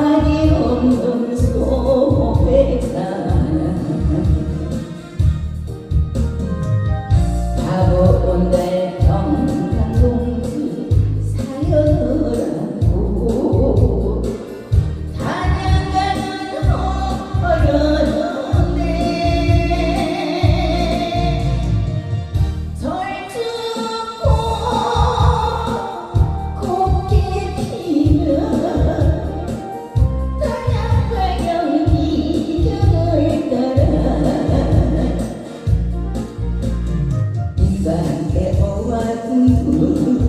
말이 없는 소백산 바보. assim.